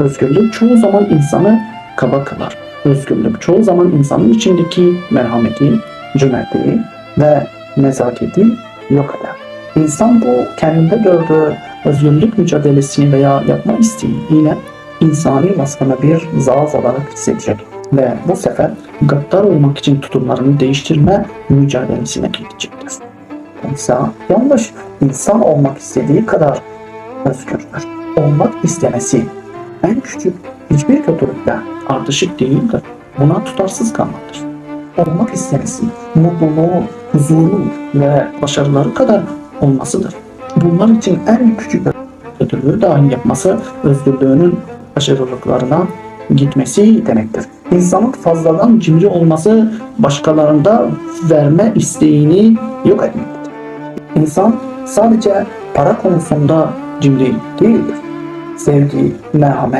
Özgürlük çoğu zaman insanı kaba kılar. Özgürlük çoğu zaman insanın içindeki merhameti, cömertliği ve nezaketi yok eder. İnsan bu kendinde gördüğü özgürlük mücadelesini veya yapma isteğiyle insani vasfını bir zaaf olarak hissedecek ve bu sefer gaddar olmak için tutumlarını değiştirme mücadelesine gidecektir. İnsan yanlış insan olmak istediği kadar özgürdür. Olmak istemesi en küçük hiçbir kötülükte ardışık değildir. Buna tutarsız kalmaktır. Olmak istemesi, mutluluğu, huzuru ve başarıları kadar olmasıdır. Bunlar için en küçük kötülüğü dahi yapması özgürlüğünün başarılıklarına gitmesi demektir. İnsanın fazladan cimri olması başkalarında verme isteğini yok etmektir. İnsan sadece para konusunda cimri değildir. Safety না হবে